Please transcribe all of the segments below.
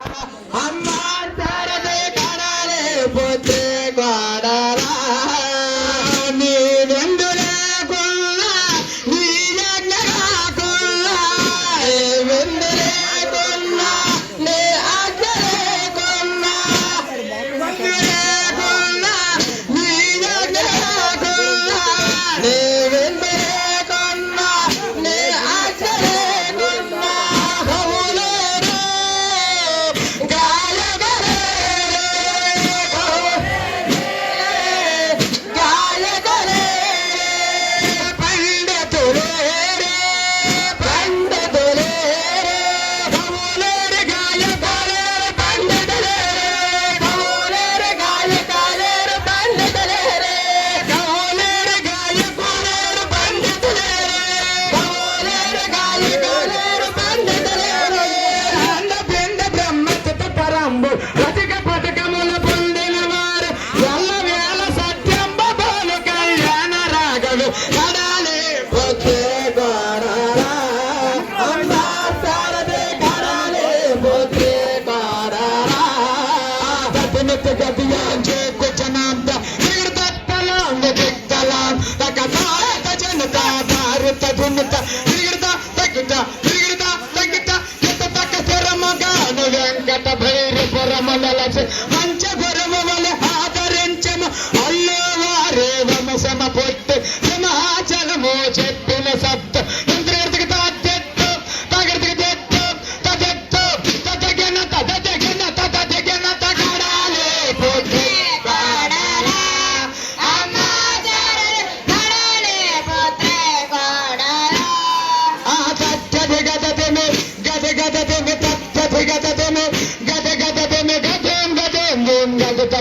அம்மா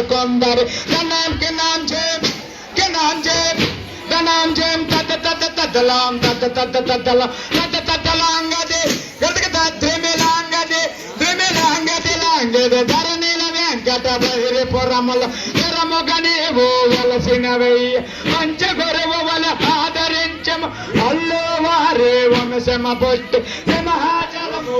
सिकंदर रनाम के नाम जेब के नाम जेब रनाम जेब तद तद तद लाम तद तद तद लाम तद तद लांग दे गद के तद धे में लांग दे धे में लांग दे लांग दे धरने ला వెంకట బహిరి పురముల పురముగనే ఓవలసినవై పంచ గురువుల ఆదరించము అల్లో వారే వంశమ పొట్టి సింహాచలము